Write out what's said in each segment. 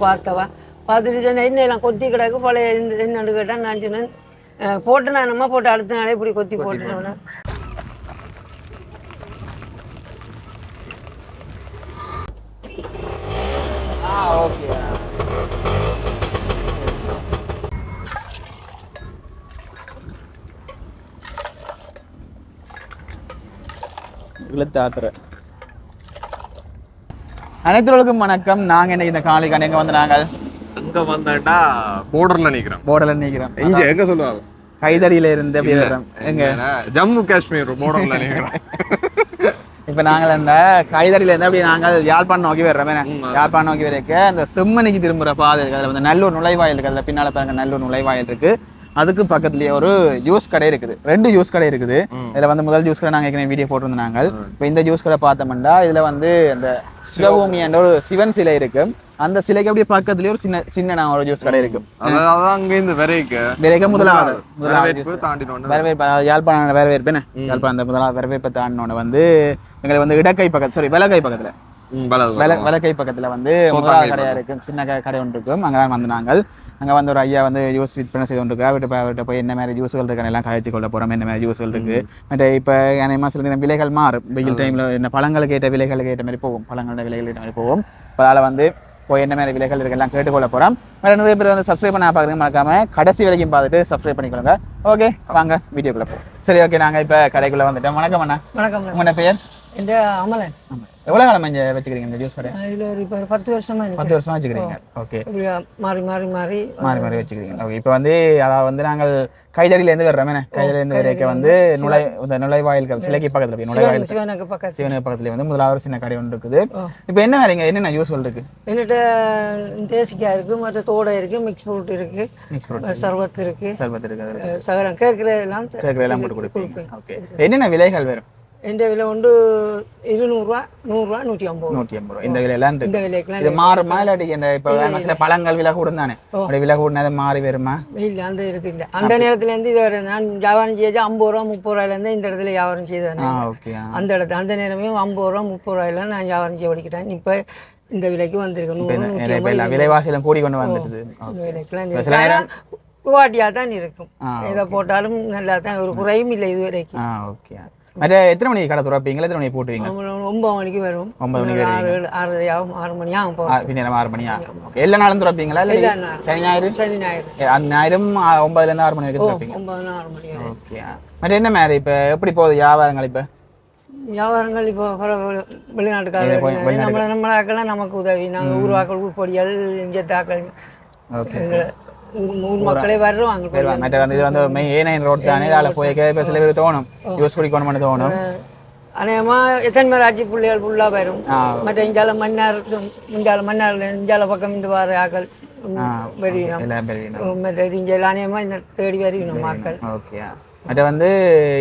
பார்த்தவா? பார்த்துட்டு சொன்னேன் என்ன எல்லாம் கொத்தி கிடக்கு பழைய என்னன்னு கேட்டால் நான் சொன்னேன் "அஹ், போட்டு நான் நம்ம போட்டு அடுத்த நாளே இப்படி கொத்தி போட்டுட்டோன்னே ஆ அனைத்துகளுக்கும் வணக்கம். நாங்க இன்னைக்கு இந்த காலை கணக்கு வந்து நாங்கள் அங்க வந்தாட்டா போர்டர்ல நிக்கிறோம். போர்டர்ல நிக்கிறோம். இங்க எங்க சொல்லுவாங்க? கைதடியில இருந்து அப்படி வர்றோம். எங்க? ஜம்மு காஷ்மீர் போர்டர்ல நிக்கிறோம். இப்ப நாங்கள் இந்த கைதடியில இருந்து அப்படி நாங்கள் யாழ்ப்பாணம் நோக்கி வர்றோம். என்ன? யாழ்ப்பாணம் நோக்கி வரைக்க அந்த செம்மணிக்கு திரும்புற பாதை இருக்கு அதுல வந்து நல்லூர் நுழைவாயில் இருக்கு அதுல பின்னால பாருங்க நல்லூர் நுழைவாயில் இருக்கு. அதுக்கு பக்கத்துலயே ஒரு ஜூஸ் கடை இருக்குது. ரெண்டு ஜூஸ் கடை இருக்குது. இதுல வந்து முதல் ஜூஸ் கடை நாங்க ஏற்கனவே வீடியோ போட்டிருந்தோம் நாங்கள் இப்போ இந்த ஜூஸ் கடை பார்த்தோம்னா இதுல வந்து அந்த சிவபூமி என்ற ஒரு சிவன் சிலை இருக்கு. அந்த சிலைக்கு அப்படியே பக்கத்துலயே ஒரு சின்ன சின்ன ஒரு ஜூஸ் கடை இருக்கு. அதாவது அங்க இருந்து வரைக்க விரைக்க முதலாவது. முதலாவது. வரவேற்பு யாழ்ப்பாணம் வரவேற்பு என்ன? யாழ்ப்பாணம் அந்த முதலாவது வரவேற்பை தாண்டினோட வந்து எங்களுக்கு வந்து இடக்கை பக்கத்து சாரி வலக்கை பக்கத்துல. வலக்கை பக்கத்துல வந்து முதலாவது கடையா இருக்கு சின்ன கடை ஒன்று இருக்கும். அங்கே தான் வந்து நாங்கள். அங்கே வந்து ஒரு ஐயா வந்து ஜூஸ் விற்பனை செய்து கொண்டு இருக்கா அவர்கிட்ட போய் அவர்கிட்ட போய் என்ன மாதிரி ஜூஸ்கள் இருக்குன்னு எல்லாம் கதைச்சு கொள்ள போகிறோம் என்ன மாதிரி ஜூஸ்கள் இருக்கு. மற்ற இப்போ என்ன சில நேரம் விலைகள் மாறும். வெயில் டைம்ல என்ன பழங்களுக்கு ஏற்ற விலைகளுக்கு ஏற்ற மாதிரி போகும். பழங்களோட விலைகள் ஏற்ற மாதிரி போகும். இப்போ அதில் வந்து போய் என்ன மாதிரி விலைகள் இருக்கு எல்லாம் கேட்டுக்கொள்ள போகிறோம் வேறு நிறைய பேர் வந்து சப்ஸ்கிரைப் பண்ண பார்க்குறீங்க மறக்காம கடைசி வரைக்கும் பார்த்துட்டு சப்ஸ்கிரைப் பண்ணிக்கொள்ளுங்க. ஓகே வாங்க வீடியோக்குள்ள போவோம் சரி ஓகே நாங்கள் இப்போ கடைக்குள்ள வந்துட்டோம். வணக்கம் அண்ணா. வணக்கம் உங்களோட பெயர் என்ற அமலன். எவ்வளோ காலம் இங்கே வச்சுக்கிறீங்க இந்த ஜூஸ் கடை இதில் ஒரு இப்போ ஒரு பத்து வருஷமா பத்து வருஷமா வச்சுக்கிறீங்க. ஓகே. மாறி மாறி மாறி. மாறி மாறி வச்சுக்கிறீங்க. ஓகே. இப்போ வந்து அதாவது வந்து நாங்கள் கைதடியிலேருந்து வர்றோம். என்ன? கைதடியிலேருந்து வரைக்க வந்து நுழை இந்த நுழைவாயில்கள் சிலைக்கு பக்கத்தில் போய் நுழைவாயில் சிவனுக்கு பக்கத்து சிவனுக்கு பக்கத்துல வந்து முதலாவது ஒரு சின்ன கடை ஒன்று இருக்குது. இப்போ என்ன வேலைங்க? என்னென்ன யூஸ்ஃபுல் இருக்கு? என்கிட்ட தேசிக்காய் இருக்கு மற்ற தோடை இருக்கு மிக்ஸ் ஃப்ரூட் இருக்கு மிக்ஸ் ஃப்ரூட் சர்பத் இருக்கு சர்பத் இருக்குது அஹ் சகலம் கேட்குற எல்லாம் கேட்குற எல்லாம் போட்டு கொடுப்பீங்க. ஓகே. என்னென்ன விலைகள் வரும்? எந்த விலை உண்டு? இருநூறுவா நூறுரூவா நூற்றி ஐம்பது நூற்றி ஐம்பது ரூபா. இந்த விலையெல்லாம் இந்த விலைக்கெல்லாம் இது மாறுமா? இல்லாட்டி இந்த இப்போ சில பழங்கள் விலை கூடும் தானே அப்படி விலை கூடினது மாறி வருமா? இல்லை அந்த இருக்கு இல்லை. அந்த நேரத்துலேருந்து இது வரை நான் வியாபாரம் செய்ய ஐம்பது ரூபா முப்பது ரூபாயிலேருந்து இந்த இடத்துல வியாபாரம் செய்தேன் ஓகே அந்த இடத்துல அந்த நேரமே ஐம்பது ரூபா முப்பது ரூபாயில நான் வியாபாரம் செய்ய படிக்கிட்டேன் இப்போ இந்த விலைக்கு வந்திருக்கு. நூறு நூற்றி இப்போ ஐம்பது எல்லாம் விலைவாசியெல்லாம் கூடி கொண்டு இப்ப சில நேரம் குவாட்டியாக தான் இருக்கும். எதை போட்டாலும் நல்லா தான் ஒரு குறையும் இல்லை இது வரைக்கும் ஓகே மற்ற எத்தனை மணிக்கு கடை துறப்பீங்களா எத்தனை மணிக்கு போட்டுவீங்க? ஒன்பது மணிக்கு வரும். ஒன்பது மணிக்கு ஏழு ஆறு ஆகும் ஆறு மணி ஆகும் ஆறு மணி ஆகும். ஓகே. எல்லா நாளும் துறப்பீங்களா? இல்லை. சனி ஞாயிறு? சனி ஞாயிறு. அந்த ஞாயிறும் ஒன்பதுலேருந்து ஆறு மணி வரைக்கும் துறப்பீங்க. ஒன்பது ஆறு மணி ஓகே. மற்ற என்ன மாதிரி இப்போ எப்படி போகுது வியாபாரங்கள் இப்போ? வியாபாரங்கள் இப்போ வெளிநாட்டுக்காரர்கள் நம்மளை நம்மளாக்கெல்லாம் நமக்கு உதவி. நாங்கள் ஊர்வாக்கள் ஊர்பொடிகள் இஞ்சத்தாக்கள் ஓகே மக்களே வருவாங்க வருவாங்க. மற்ற இது வந்து மெயின் ரோட் தானே. இதால் போய் இப்போ சில பேர் தோணும். யூஸ் குடிக்கணும்னு தோணும். அநேகமாக எத்தனை பேர் ஆட்சி பிள்ளைகள் ஃபுல்லாக வரும். மற்ற இஞ்சால மன்னார் இஞ்சால மன்னார் இஞ்சால பக்கம் இருந்து வர ஆக்கள் ஆ. வருவினோம் எல்லாம் பெரிய மற்ற இஞ்சால அநேகமாக இந்த தேடி வருவினோம் மக்கள். ஓகே மற்ற வந்து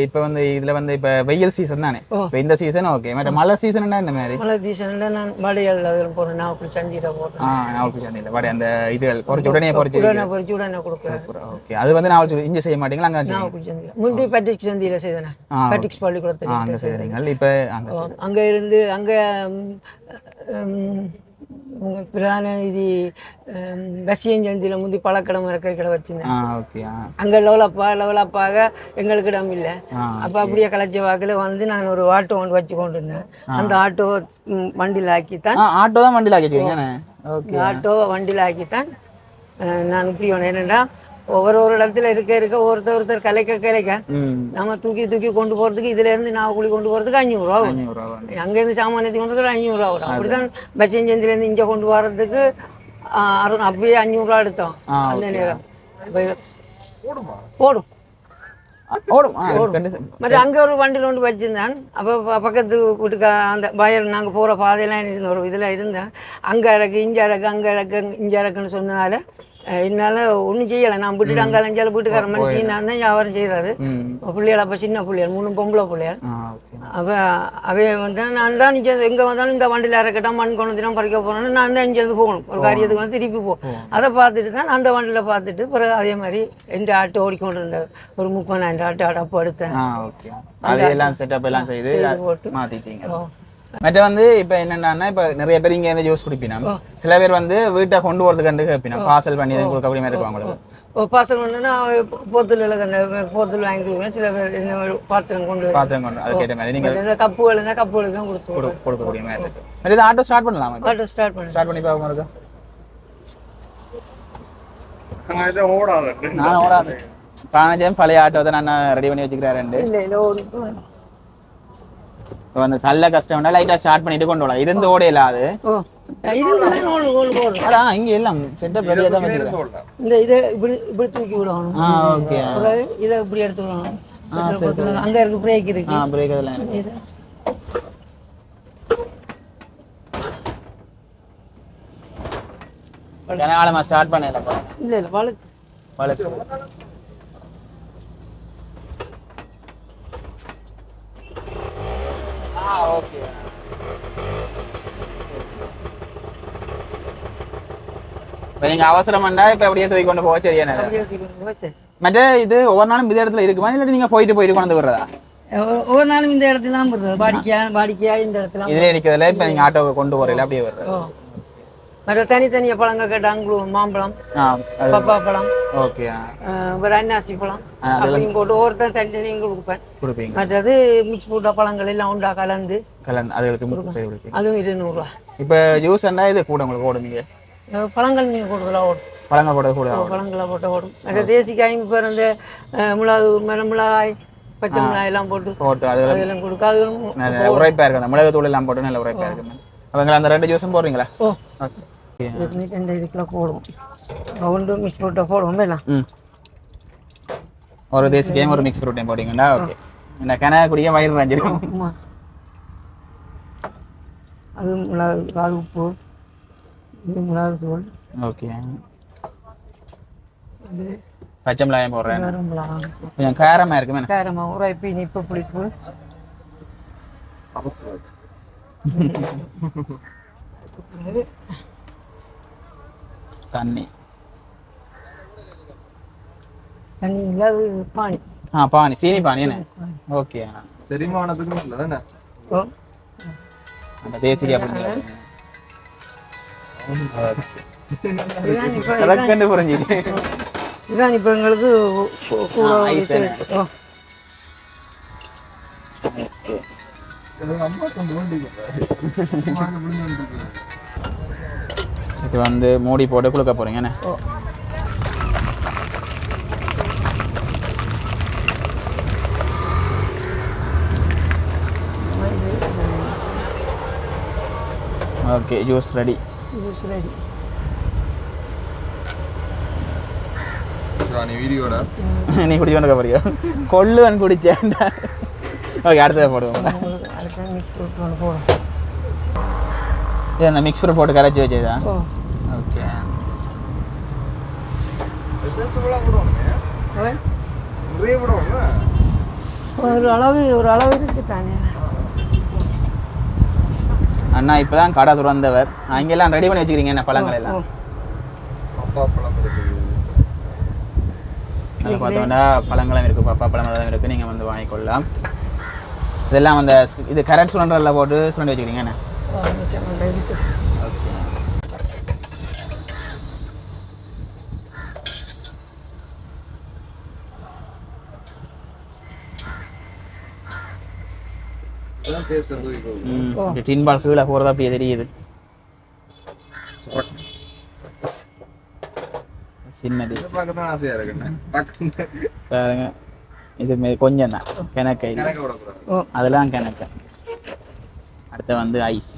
இப்போ வந்து இதுல வந்து இப்போ வெயில் சீசன் தானே. இப்போ இந்த சீசன் ஓகே மற்ற மழை சீசன் என்ன மாதிரி? மழை சீசனில் நான் வடையல் அதில் போகிறேன் நான் அப்படி சந்தியில் போட்டேன் ஆ நான் சந்தையில். வாடி அந்த இதுகள் பொறிச்சு உடனே பொறிச்சு உடனே பொறிச்சு உடனே கொடுக்குறேன். ஓகே அது வந்து நான் இங்கே செய்ய மாட்டீங்களா? அங்கே நான் அப்படி சந்தியில். முந்தி பட்டிக்ஸ் சந்தியில் செய்தேன் பட்டிக்ஸ் பள்ளிக்கூடத்தில் அங்கே செய்கிறீங்க இப்போ அங்கே அங்கே இருந்து அங்கே பிரதான இது பசியன் சந்தியில் முந்தி பழக்கடை மரக்கறி கடை வச்சிருந்தேன். அங்கே லெவலப்பா லெவலப்பாக எங்களுக்கு இடம் இல்லை. அப்போ அப்படியே கலைச்ச வாக்கில் வந்து நான் ஒரு ஆட்டோ ஒன்று வச்சு கொண்டு இருந்தேன் அந்த ஆட்டோ வண்டியில் ஆக்கித்தான் ஆட்டோ தான்? வண்டியில் ஆக்கி ஆட்டோவை வண்டியில் ஆக்கித்தான் நான் இப்படி ஒன்று என்னென்னா ஒவ்வொரு ஒரு இடத்துல இருக்க இருக்க ஒருத்தர் ஒருத்தர் கலைக்க கலைக்க ம். நம்ம தூக்கி தூக்கி கொண்டு போகிறதுக்கு இதுலேருந்து நான் குழி கொண்டு போகிறதுக்கு அஞ்சூறுரூவா ஆகும். அஞ்சூறுரூவா வந்து அங்கேருந்து சாமானியத்தை கொண்டு வந்து அஞ்சூறுரூவா வரும் அப்படிதான் பச்சஞ்சந்திலேருந்து இங்கே கொண்டு வர்றதுக்கு அப்படியே அஞ்சூறுரூவா எடுத்தோம். ஆ அந்த நேரம். போடும்? ஓடும் மற்ற அங்கே ஒரு வண்டியில் கொண்டு வச்சிருந்தேன். அப்போ பக்கத்து வீட்டுக்கு அந்த வயல் நாங்கள் போகிற பாதையெல்லாம் இருந்த ஒரு இதில் இருந்தேன். அங்கே இறக்கு இங்கே இறக்கு அங்கே இறக்கு இங்கே இறக்குன்னு சொன்னதால என்னால ஒன்றும் செய்யலை. நான் விட்டுட்டு அங்கே அலைஞ்சாலும் வீட்டுக்கார மனுஷன் நான் தான் வியாபாரம் செய்கிறாரு பிள்ளைகள் அப்போ சின்ன பிள்ளைகள் மூணு பொம்பளை பிள்ளைகள் அவ அவைய வந்து நான் தான் இங்கே எங்கே வந்தாலும் இந்த வண்டியில் இறக்கட்டும் மண் கொண்டு தினம் பறிக்க போகிறேன்னு நான் தான் இங்கேருந்து போகணும். ஒரு காரியத்துக்கு வந்து திருப்பி போ. அதை பார்த்துட்டு தான் அந்த வண்டியில் பார்த்துட்டு பிறகு அதே மாதிரி எந்த ஆட்டோ ஓடிக்கொண்டு இருந்த ஒரு முப்பதாயிரம் ஆட்டோ அடப்பு எடுத்தேன். ஆ ஓகே. அது எல்லாம் செட்டப் எல்லாம் செய்து போட்டு. மாற்றிட்டீங்க. மற்ற வந்து இப்போ என்னென்னா இப்போ நிறைய பேர் இங்கே இருந்து ஜூஸ் குடிப்பினா சில பேர் வந்து வீட்டை கொண்டு போகிறதுக்கு கேட்பினா பார்சல் பண்ணி எதுவும் கொடுக்கக்கூடிய மாதிரி இருக்கும் அவங்களுக்கு. பாத்திரம் கொண்டுனா போத்தில் அந்த போத்தில் வாங்கி கொடுக்குறேன் சில பேர் என்ன பாத்திரம் கொண்டு. பாத்திரம் கொண்டு அதுக்கேற்ற மாதிரி. நீங்கள் இந்த கப்புகள் இருந்தால் கப்புகளுக்கு தான் கொடுத்து கொடு கொடுக்கக்கூடிய மாதிரி இருக்கு. மற்ற இது ஆட்டோ ஸ்டார்ட் பண்ணலாமா ஆட்டோ ஸ்டார்ட் பண்ணு ஸ்டார்ட் பண்ணி பார்க்க ஓடாது. நான் ஓடாது. பழைய ஆட்டோ தான் நான் ரெடி பண்ணி வச்சுக்கிறேன் இல்லை இல்லை இப்போ வந்து தள்ள கஷ்டம்னா லைட்டாக ஸ்டார்ட் பண்ணிட்டு கொண்டு வரலாம் இருந்து ஓடையில அது. ஓ. இருந்தால் நூல் கோல் போடுறோம் அதான் இங்கே எல்லாம் செட்டப் ரெடியாக தான் வச்சுக்கிறேன் இந்த இதை இப்படி இப்படி தூக்கி விடணும். ஆ ஓகே. பிறகு இதை இப்படி எடுத்து விடணும். பெட்ரோல் பத்தணும். அங்க இருக்கு பிரேக் இருக்கு. ஆ பிரேக் அதெல்லாம் இருக்கு. இது. கனகாலமாக ஸ்டார்ட் பண்ணல இல்ல இல்ல வழுக்கு. வழக்கு. ஓகே இப்போ நீங்கள் அவசரமாண்டா இப்போ அப்படியே தூக்கி கொண்டு போக சரியா. மற்ற இது ஒவ்வொரு நாளும் இந்த இடத்துல இருக்குமா? இல்லாட்டி நீங்கள் போயிட்டு போயிட்டு கொண்டு ஒ- ஒவ்வொரு நாளும் இந்த இடத்துல தான் வருது வாடிக்கையா வாடிக்கையா இந்த இடத்துல இதிலே நிற்கிறதுல இப்போ நீங்கள் ஆட்டோவை கொண்டு போகிறீங்களா அப்படியே வர்றது ஓ. மற்ற தனித்தனியா பழங்கள் கேட்ட அங்குளம் மாம்பழம் பப்பா பழம் ஓகே ஒரு அன்னாசி பழம் ஆ, அப்படியும் போட்டு ஒவ்வொருத்தன் தனித்தனியும் கொடுப்பேன் கொடுப்பீங்க மற்றது மிக்ஸ் போட்ட பழங்கள் எல்லாம் உண்டா கலந்து கலந்து அதுகளுக்கு அதுவும் இருநூறுவா இப்போ ஜூஸ் என்ன இது கூட உங்களுக்கு ஓடுவீங்க பழங்கள் நீங்கள் கொடுக்கலாம் ஓடும் பழங்கள் போடுறது கூட பழங்களை போட்டு ஓடும் மற்ற தேசிக்காயும் இப்போ இந்த மிளகு மிளகாய் பச்சை மிளகாய் எல்லாம் போட்டு போட்டு அதெல்லாம் கொடுக்க அதுவும் நல்ல உரைப்பா இருக்கு அந்த மிளகு தூள் எல்லாம் போட்டு நல்ல உரைப்பா இருக்கு அவங்க அந்த ரெண்டு ஜூஸும் போடுறீங்களா ஓ. இருநூற்றி ரெண்டு இதுக்குள்ள போடுவோம் ஒன்று மிக்ஸ் போட்டு போடுவோம் எல்லாம் ஒரு தேசிக்கையும் ஒரு மிக்ஸ் ஃப்ரூட்டையும் போட்டீங்களா ஓகே இந்த கன குடிக்க வயிறு ரஞ்சிருக்கும் ஆமாம் அது மிளகு காது உப்பு இது மிளகு தூள் ஓகே பச்சை மிளகாயம் போடுறேன் கொஞ்சம் காரமாக இருக்கு மேடம் காரமா உரைப்பு இனிப்பு புளிப்பு தண்ணி. தண்ணி இல்லாத பானி. ஆ பானி சீனி பானி என்ன? ஓகே. செரிமானத்துக்கும் இல்லை தானே ஓ. அந்த தேசிக்கு அப்படி இதுதான் இப்போ சலக்கண்டு புரிஞ்சு இதுதான் இப்போ எங்களுக்கு கூட இது. வந்து மூடி போட்டு குளுக்க போறீங்க என்ன? Okay juice ready. Juice ready. நீ வீடியோட நீ கொண்டு போறியோ? கொள்ளுவன் குடிச்சேன்டா. ஓகே அடுத்ததை போடுவோம். அடுத்த மிக்ஸ் போட்டு ஒன்று போடும் இது அந்த மிக்ஸ் ஃப்ரூட் போட்டு கரைச்சி வச்சதா ஓ ஓகே எசன்ஸ்ஃபுல்லாக போடுவாங்க ஓ. நிறைய போடுவாங்க. ஒரு அளவு ஒரு அளவு இருக்கு தானே. அண்ணா இப்போ தான் கடை திறந்தவர். அங்கெல்லாம் ரெடி பண்ணி வச்சுக்கிறீங்க என்ன பழங்கள் எல்லாம்? அதில் பார்த்தோம்னா பழங்களும் இருக்குது பப்பா பழம் எல்லாம் இருக்குது நீங்கள் வந்து வாங்கிக்கொள்ளலாம். இதெல்லாம் அந்த இது கரண்ட் சுரண்டரில் போட்டு சுரண்டி வச்சுக்கிறீங்க என்ன? ஓ, மிச்சம் கொண்டு இருக்கு. ஓகே இதுதான் டேஸ்ட் வந்து இது ம் இந்த டின் பால் கீழே போகிறது அப்படியே தெரியுது சின்னது இதை பார்க்க தான் ஆசையாக இருக்குண்ணே டக்குன்னு பாருங்க இது மே கொஞ்சம் தான் கிணக்கை கணக்கு விடக்கூடாது ஓ அதெல்லாம் கிணக்கு அடுத்து வந்து ஐஸ்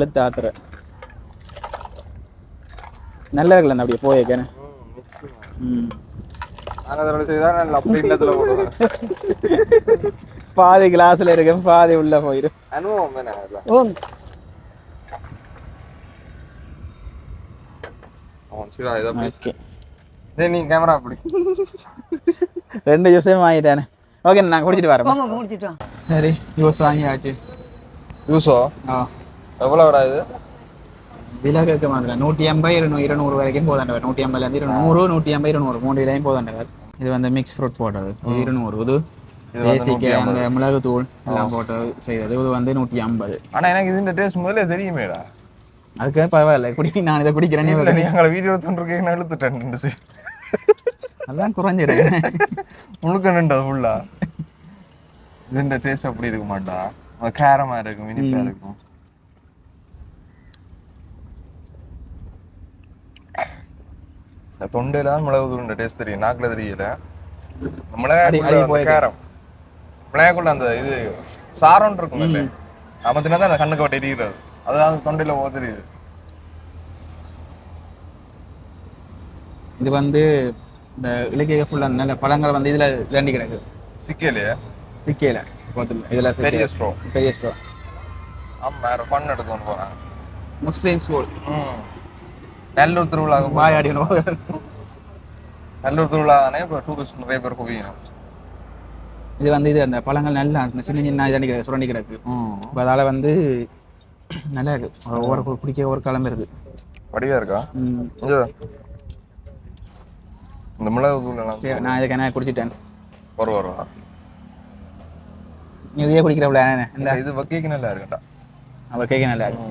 இழுத்து ஆத்துற நல்லா இருக்குல்ல அந்த அப்படியே போயிருக்கேன் ம். பாதி கிளாஸ்ல இருக்கு பாதி உள்ள அனுபவம் நீ கேமரா அப்படி ரெண்டு ஜூஸையும் வாங்கிட்டானே. ஓகே நான் குடிச்சிட்டு வரேன். சரி ஜூஸ் வாங்கியாச்சு. யூஸோ ஆ. எவ்வளோடா இது? விலை கேட்க மாதிரி நூற்றி ஐம்பது இருநூறு இருநூறு வரைக்கும் போதாண்டவர் நூற்றி ஐம்பதுலேருந்து இருநூறு நூற்றி ஐம்பது இருநூறு. மூணு விலையும் போதாண்டவர் இது வந்து மிக்ஸ் ஃப்ரூட் போட்டது. இருநூறு. இது பேசிக்க அந்த மிளகு தூள் எல்லாம் போட்டு செய்தது. இது வந்து நூற்றி ஐம்பது. ஆனா எனக்கு இதுன்ற டேஸ்ட் முதல்ல தெரியுமேடா. அதுக்கு பரவாயில்ல. குடி நான் இதை குடிக்கிறேனே எங்களை வீடியோ எடுத்துட்டு நான் இழுத்துட்டேன் அதெல்லாம் குறைஞ்சிடு. முழுக்க நின்றது ஃபுல்லா இதுன்ற டேஸ்ட் அப்படி இருக்க மாட்டா கேரமா இருக்கும் இனிப்பா இருக்கும். இந்த தொண்டையில தான் மிளகு தூள் டேஸ்ட் தெரியும். நாக்குல தெரியல. மிளகாய். கேரம். மிளகாய்க்குள்ள அந்த இது சாரம் இருக்கும் இல்ல அமத்தினா தான் கண்ணுக்கு வட்டி எரிகிறது அதான் தொண்டையில போக தெரியுது. இது வந்து இந்த இலக்கிய ஃபுல்லாக நல்ல பழங்கள் வந்து இதில் தண்டி கிடக்கு. சிக்கலையே சிக்கையில் போத்துல இதில் பெரிய ஸ்ட்ரோ பெரிய ஸ்டோ ஆமா வேற பண்ண எடுத்துன்னு போறாங்க. முஸ்லீம் ஸ்கூல் ம். நல்லூர் பாய் அடிக்கணும் நல்லூர் திருவிழா தானே இப்போ டூரிஸ்ட் நிறைய பேர் குவியணும் இது வந்து இது அந்த பழங்கள் நல்லா சின்ன சின்ன இதண்டி கிடக்கு சுரண்டி கிடக்கு. இப்போ அதால் வந்து நல்லா இருக்கு. கு- குடிக்க ஒரு கிளம்புறது வடிவா இருக்கா. இந்த மிளகு தூள் நான் இதுக்கு என்ன குடிச்சிட்டேன். வரும் நீ இதையே குடிக்கிறப்பல இந்த. இது வக்கைக்கு நல்லா இருக்குடா அவள் கேட்க நல்லா இருக்கு.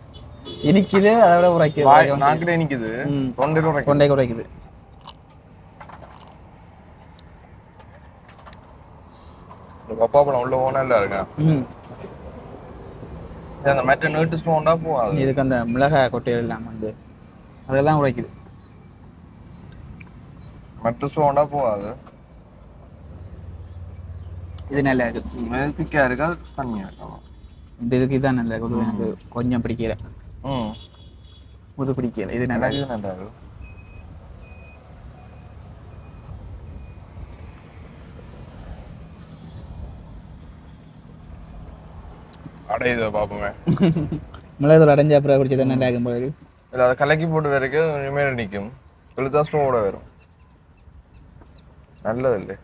இனிக்குது அதை விட உரைக்குது வாய் உரைக்கும் நாக்கிலே நிக்குது ம். தொண்டையில உரைக்கும் தொண்டை உரைக்குது. பப்பா பழம் உள்ள போனா இல்ல இருக்கா? அந்த மெட்ட நீட்டு ஸ்டோன்டா போகாது. இதுக்கு அந்த மிளகாய் கொட்டைகள் எல்லாம் வந்து அதெல்லாம் உரைக்குது. மெட்ட ஸ்டோன்டா போகாது. இது நல்லா இருக்கு திக்கா இருக்கா தண்ணியா இருக்கா? இந்த இதுக்கு இதான் நல்ல இது எனக்கு கொஞ்சம் பிடிக்கல. ம் முது பிடிக்கல இது நல்லா நல்லா அடையுது பாப்போமே. மிளகாய் அடைஞ்ச அப்புறம் குடிச்சது நல்லா இருக்கும் இல்ல அதை கலக்கி போட்டு வரைக்கும் இனிமேல் நிற்கும். இழுத்தா ஸ்டோவோட வரும். நல்லது இல்லை.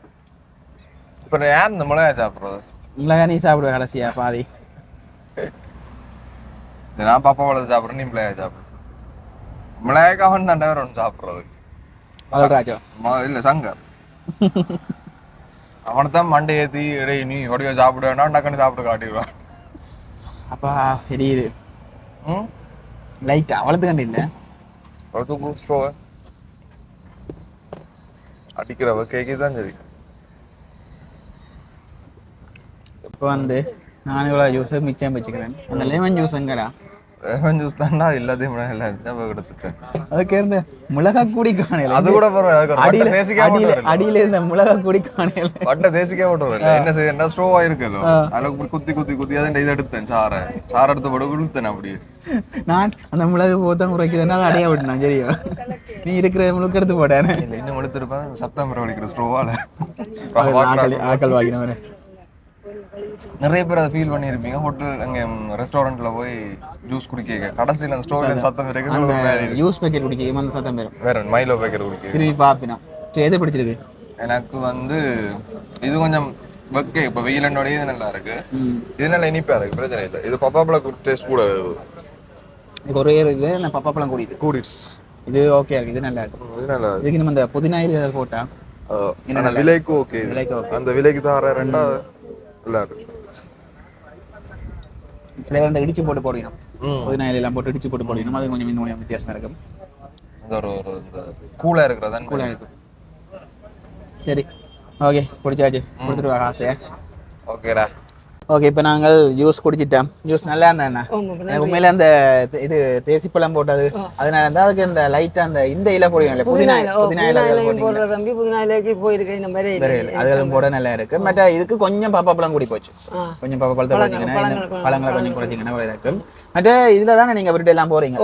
இப்ப நான் யார் இந்த மிளகாய் சாப்பிட்றது? மிளகாய் நீ சாப்பிடுவ கடைசியா பாதி? நான் பாப்பா வளர்த்து சாப்பிட்றேன் நீ மிளகாய் சாப்பிட்ற மிளகாய்க்கு அவன் தான் வேற ஒன்று சாப்பிட்றது இல்ல சங்கர் அவனை தான் மண்டை ஏத்தி டேய் நீ ஒடிவா சாப்பிடுவேன்னா டக்குன்னு சாப்பிட்டு காட்டிடுவான் அப்பா எரியுது ம் லைட் அவ்வளோத்து கண்டு இல்லை ஒரு தூக்கு ஸ்ட்ரோவ அடிக்கிறவ கேக்கி தான் சரி இப்போ வந்து நான் இவ்வளோ ஜூஸை மிச்சம் வச்சுக்கிறேன் அந்த லெமன் ஜூஸ் எங்கடா லெமன் ஜூஸ் தான்டா எல்லாத்தையும் எல்லாம் எடுத்துட்டேன் அதுக்கு இருந்த மிளகாய் கூடி காணையில அது கூட பரவாயில்ல. அடியில தேசிக்கா அடியில அடியில இருந்த மிளகாய் கூடி காணையில. பட்டை தேசிக்கா போட்டு வரல என்ன செய்ய ஸ்ட்ரோவா இருக்குதோ அதுல குத்தி குத்தி குத்தி அதை இதை எடுத்தேன் சாரை. சாரை எடுத்து போட்டு இழுத்தேன் அப்படியே. நான் அந்த மிளகு போத்தான் உரைக்குதுன்னா அதை அடைய விட்டேன் சரியா? நீ இருக்கிற முழுக்க எடுத்து போட்டேன். இல்ல இன்னும் எடுத்திருப்பேன் சத்தம் வரவழைக்கிற ஸ்ட்ரோவால ஆக்கள் வாங்கினவனே. நிறைய பேர் அதை ஃபீல் பண்ணியிருப்பீங்க. ஹோட்டல் அங்கே ரெஸ்டாரண்ட்ல போய் ஜூஸ் குடிக்க கடைசியில் அந்த ஸ்டோரில் சத்தம் அந்த இருக்குது யூஸ் பேக்கெட் குடிக்க வந்து சத்தம் பேரும் வேற மைலோ பேக்கர் குடிக்க. திரும்பி பாப்பினா சரி எது பிடிச்சிருக்கு? எனக்கு வந்து இது கொஞ்சம் வெக்கே. இப்போ வெயிலண்டோட இது நல்லா இருக்கு. ம். இது நல்லா இனிப்பா இருக்கு பிரச்சனை இல்லை. இது பப்பாப்பழ டேஸ்ட் கூட வருது இதுக்கு ஒரே இது அந்த பப்பாப்பழம் கூடிது கூடிட்ஸ் இது ஓகே இருக்கு இது நல்லா இருக்கு. இது நல்லா இருக்கு. இதுக்கு நம்ம இந்த புதினா இது போட்டா விலைக்கு ஓகே விலைக்கு. அந்த விலைக்கு தர ரெண்டாவது நல்லா இருக்கு சில பேர் அந்த இடிச்சு போட்டு போடணும். புதினா இலையெல்லாம் போட்டு இடிச்சு போட்டு போடணும். அது கொஞ்சம் இந்த கொஞ்சம் வித்தியாசமா இருக்கும். இந்த ஒரு ஒரு இந்த கூலா இருக்கிறதா கூலா இருக்கும். சரி. ஓகே. பிடிச்சாச்சு கொடுத்துட்டு வா காசை ஓகேடா. ஓகே இப்போ நாங்கள் ஜூஸ் குடிச்சிட்டோம். ஜூஸ் நல்லா இருந்தா என்ன ஆமா, இப்ப எனக்கு உண்மையில அந்த இது தேசிப்பழம் போட்டது. அதனால இருந்தா அதுக்கு இந்த லைட்டா அந்த இந்த இலை போடுவீங்களே புதினா புதினா இலை. போடுற தம்பி புதினா இலைக்கு போயிருக்கேன் இந்த மாதிரி அதுகளும் போட நல்லா இருக்கு. மற்ற இதுக்கு கொஞ்சம் பாப்பாப்பழம் கூடி போச்சு. கொஞ்சம் பாப்பாப்பழத்தை குறைச்சிங்கன்னா பழங்கள், கொஞ்சம் குறைச்சிங்கன்னா கூட இருக்கும். மற்ற இதுல தானே நீங்க விட்டு எல்லாம் போறீங்க?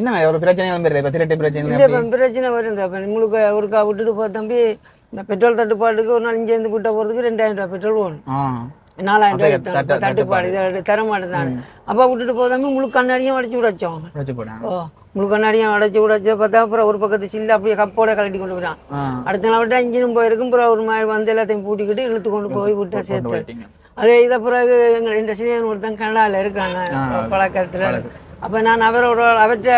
என்ன ஒரு பிரச்சனைகளும் தெரியல இப்ப திருட்டு பிரச்சனை இல்ல பிரச்சனை வரும் முழுக்க ஒருக்கா விட்டுட்டு போ தம்பி இந்த பெட்ரோல் தட்டுப்பாட்டுக்கு ஒரு நாள் இங்கேருந்து விட்ட போகிறதுக்கு ரெண்டாயிரம் ரூபாய் பெட்ரோல் போகணும் நாலாயிரம் ரூபாய் தட்டு- தட்டு- தட்டுப்பாடு தர மாட்டேன் அப்போ விட்டுட்டு போக தம்பி முழு கண்ணாடியும் அடைச்சி விடச்சோம் ஓ முழு கண்ணாடியும் அடைச்சி விடச்ச பார்த்தா அப்புறம் ஒரு பக்கத்து சில்லு அப்படியே கப்போட கழட்டி கொண்டு போயிடான் ஆ. அடுத்த நாள் விட்டா இன்ஜினும் போயிருக்கும் அப்புறம் ஒரு மாதிரி வந்து எல்லாத்தையும் பூட்டிக்கிட்டு இழுத்து கொண்டு போய் விட்டா சேர்த்து. அதே இதை பிறகு எங்கள் இந்த சினியன் ஒருத்தன் கனடாவில் இருக்காங்க பழக்கத்தில். அப்போ நான் அவரோட அவற்றை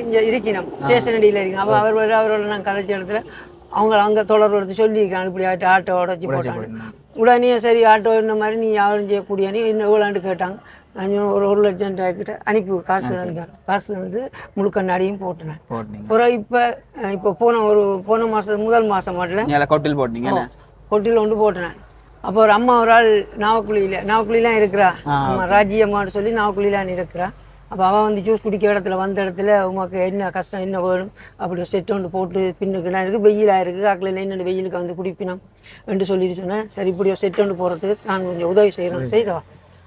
இங்கே இருக்கணும். ஸ்டேஷன் அடியில் இருக்கணும். அப்போ அவர் வர அவரோட நான் கதைச்ச இடத்துல அவங்க அங்கே தொடர்பு எடுத்து சொல்லியிருக்காங்க. இப்படி ஆட்டோ உடச்சி போட்டாங்க. உடனே சரி ஆட்டோ இந்த மாதிரி நீ யாரும் செய்யக்கூடிய நீ இன்னும் எவ்வளோன்ட்டு கேட்டாங்க. நான் ஒரு ஒரு லட்சம் ரூபாய்க்கிட்ட அனுப்பி காசு வந்தார் காசு வந்து முழு கண்ணாடியும் போட்டுனேன். அப்புறம் இப்போ இப்போ போன ஒரு போன மாதம் முதல் மாதம் மட்டும். கொட்டில் போட்டீங்க என்ன? கொட்டியில் கொண்டு போட்டேன் அப்போ ஒரு அம்மா ஒரு ஆள் நாவக்குழியில் நாவக்குழிலாம் இருக்கிறா. அம்மா ராஜி அம்மான்னு சொல்லி நாவக்குழிலாம் இருக்கிறா. அப்போ அவள் வந்து ஜூஸ் குடிக்க இடத்துல வந்த இடத்துல உமக்கு என்ன கஷ்டம் என்ன வேணும்? அப்படி செட் ஒன்று போட்டு பின்னுக்குனா இருக்குது வெயிலாக இருக்குது காக்கில் என்னென்ன வெயிலுக்கு வந்து குடிப்பினோம் என்று சொல்லிட்டு சொன்னேன். சரி இப்படி ஒரு செட் ஒன்று போகிறதுக்கு நான் கொஞ்சம் உதவி செய்கிறேன் செய்தவா?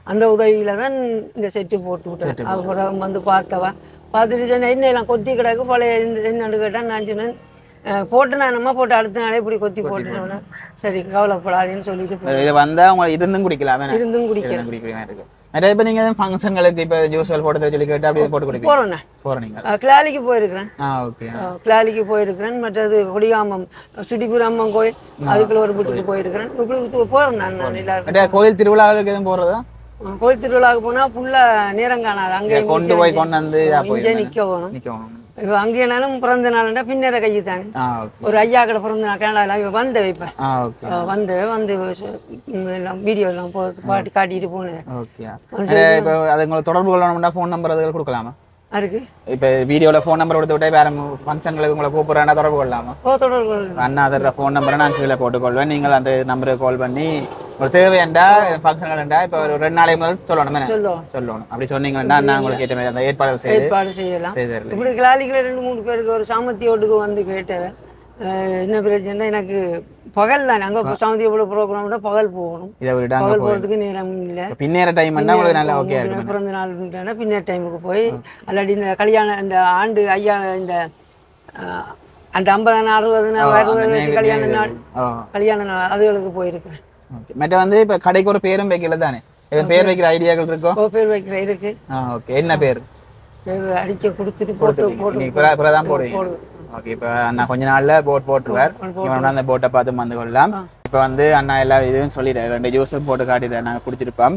அந்த உதவியில் தான் இந்த செட்டு போட்டு விட்டேன். அப்புறம் வந்து பார்த்தவா? பார்த்துட்டு சொன்னேன் என்ன எல்லாம் கொத்தி கிடக்கு பழைய இந்த என்னன்னு கேட்டால் நான் சொன்னேன் போட்டு நான் நம்ம போட்டு அடுத்த நாளே இப்படி கொத்தி போட்டுட்டோன்னே சரி கவலைப்படாதேன்னு சொல்லிட்டு இது வந்தா உங்க இருந்தும் குடிக்கலாம்? இருந்தும் குடிக்கிறேன் நிறைய பேர் நீங்க ஃபங்க்ஷன்களுக்கு இப்ப ஜூஸ் போட்டு சொல்லி கேட்டு அப்படியே போட்டு குடிப்பீங்க? போகிறேண்ணே போறோம் நீங்க. கிளாலிக்கு போயிருக்கிறேன். ஆ ஓகே கிளாலிக்கு போயிருக்கிறேன். மற்றது கொடியாமம் சுடிபுரம் அம்மன் கோயில் அதுக்குள்ள ஒரு வீட்டுக்கு போயிருக்கிறேன். இப்படி போகிறேன் நான் நான் எல்லாருக்கும். கோயில் திருவிழாவுக்கு எதுவும் போறதா? அஹ் கோயில் திருவிழாவுக்கு போனால் ஃபுல்லாக நேரம் காணாது அங்கே கொண்டு போய் கொண்டு வந்து இங்கே நிற்க போகணும் நிக்கணும் இப்போ அங்கேனாலும் பிறந்த நாள்னா பின்னர கையை தானே ஒரு ஐயா கடை பிறந்த நாள் கனடாவில் இவ வந்த வைப்பேன் வந்து வந்து எல்லாம் வீடியோ எல்லாம் பாட்டி காட்டிட்டு போனேன். இப்போ அது உங்களுக்கு தொடர்பு கொள்ளணும்னா ஃபோன் நம்பர் அதுகள் கொடுக்கலாமா? அதுக்கு இப்போ வீடியோவில் ஃபோன் நம்பர் கொடுத்து விட்டா வேற ஃபங்க்ஷன்களுக்கு உங்களை கூப்பிட்றேன்னா தொடர்பு கொள்ளலாமா தொடர்பு கொள்ளுங்க. அண்ணா அதோட ஃபோன் நம்பரை நான் கீழே போட்டுக்கொள்வேன் நீங்கள் அந்த நம்பருக்கு கால் பண்ணி ஒரு தேவையாண்டா ஃபங்க்ஷன்கள்டா இப்போ ஒரு ரெண்டு நாளைக்கு முதல் சொல்லணும் சொல்லணும் அப்படி சொன்னீங்கன்னா நான் உங்களுக்கு ஏற்ற மாதிரி அந்த ஏற்பாடு செய்யலாம் செய்து தரலாம் இப்படி கிளாலிக்கில் ரெண்டு மூணு பேருக்கு ஒரு சாமத்தியோட்டுக்கு வந்து கேட்டேன் என்ன பிரச்சனை எனக்கு பகல் தான். அங்கே சாமத்தியோட ப்ரோக்ராம்னா பகல் போகணும். பகல் போகிறதுக்கு நேரம் இல்லை. பின்னேற டைம் நல்லா ஓகே பிறந்த நாள் பின்னர் டைமுக்கு போய் அல்லாடி இந்த கல்யாணம் இந்த ஆண்டு ஐயா இந்த அந்த ஐம்பது நாள் அறுபது நாள் அறுபது கல்யாண நாள் கல்யாண நாள் அதுகளுக்கு போயிருக்கிறேன். மற்ற வந்து இப்போ கடைக்கு ஒரு பேரும் வைக்கல தானே? பேர் வைக்கிற ஐடியாக்கள் இருக்கோ? பேர் வைக்கிற இருக்கு. ஓகே என்ன பேர்? பேர் அடிச்சு கொடுத்துட்டு போட்டு போட்டு நீங்கள் ஓகே இப்போ அண்ணா கொஞ்ச நாள்ல போட் போட்டுருவார். இவன் அந்த போட்டை பார்த்து வந்து கொள்ளலாம். இப்போ வந்து அண்ணா எல்லா இதுவும் சொல்லிட்டாரு ரெண்டு ஜூஸும் போட்டு காட்டிட்டாரு நாங்கள் குடிச்சிருப்போம்.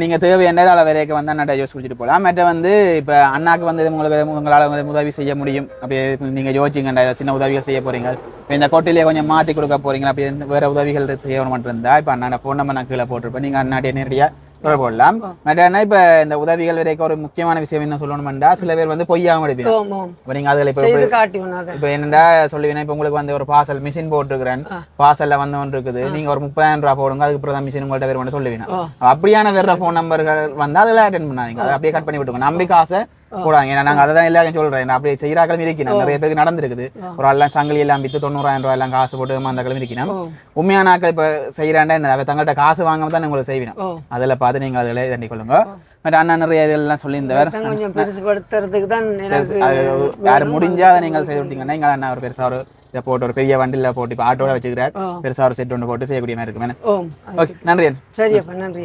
நீங்க தேவையானது அளவு வரைக்கும் வந்து அண்ணாட்ட ஜூஸ் குடிச்சிட்டு போகலாம் மற்ற வந்து இப்போ அண்ணாக்கு வந்து உங்களுக்கு உங்களால் வந்து உதவி செய்ய முடியும். அப்படியே நீங்க யோசிச்சிங்கண்டா ஏதாவது சின்ன உதவிகள் செய்ய போறீங்க. இப்போ இந்த கொட்டிலேயே கொஞ்சம் மாற்றி கொடுக்க போறீங்க. அப்படி வேற உதவிகள் செய்ய மட்டும் இருந்தா இப்போ அண்ணாட ஃபோன் நம்பர் நான் கீழே போட்டிருப்பேன். நீங்கள் அண்ணாட்டே நேரடியாக தொடர்பு கொள்ளலாம் மற்ற இப்போ இந்த உதவிகள் வரைக்கும் ஒரு முக்கியமான விஷயம் என்ன சொல்லணும்டா சில பேர் வந்து பொய்யாம எடுப்பீங்க இப்போ நீங்கள் அதில் இப்போ இப்போ என்னடா சொல்லுவீங்கன்னா இப்போ உங்களுக்கு வந்து ஒரு பார்சல் மிஷின் போட்டுருக்கிறேன். பார்சல்ல வந்து ஒன்று இருக்குது. நீங்க ஒரு முப்பதாயிரம் ரூபா போடுங்க அதுக்கப்புறம் தான் மிஷின் உங்கள்ட்ட வேறு சொல்லுவீங்க. அப்படியான வேற ஃபோன் நம்பர்கள் வந்து அதில் அட்டென்ட் பண்ணாதீங்க. அதை அப்படியே கட் பண்ணி விட்டுங்க நம்பி காசை போடாங்க. ஏன்னா நாங்கள் அதை தான் எல்லாரும் சொல்றேன் நான் அப்படியே செய்கிறாக்களும் இருக்கணும் நிறைய பேருக்கு நடந்திருக்குது. ஒரு ஆள்லாம் சங்கிலி எல்லாம் வித்து தொண்ணூறாயிரம் ரூபாய் எல்லாம் காசு போட்டு ஏமாந்தாக்களும் இருக்கணும் உண்மையான ஆட்கள் இப்போ செய்கிறாண்டா என்ன தங்கள்கிட்ட காசு வாங்காம தான் உங்களுக்கு செய்வினோம். அதில் பார்த்து நீங்கள் அதில் தண்டி கொள்ளுங்க. பட் அண்ணா நிறைய இதெல்லாம் சொல்லியிருந்தவர். யார் முடிஞ்சா அதை நீங்கள் செய்து கொடுத்தீங்கன்னா எங்கள் அண்ணா ஒரு பெருசா ஒரு இதை போட்டு ஒரு பெரிய வண்டியில் போட்டு இப்போ ஆட்டோட வச்சுக்கிறார். ஆ. பெருசா ஒரு செட் ஒன்று போட்டு செய்யக்கூடிய மாதிரி இருக்கும். ஓ. ஓகே நன்றி. சரி அப்பா நன்றி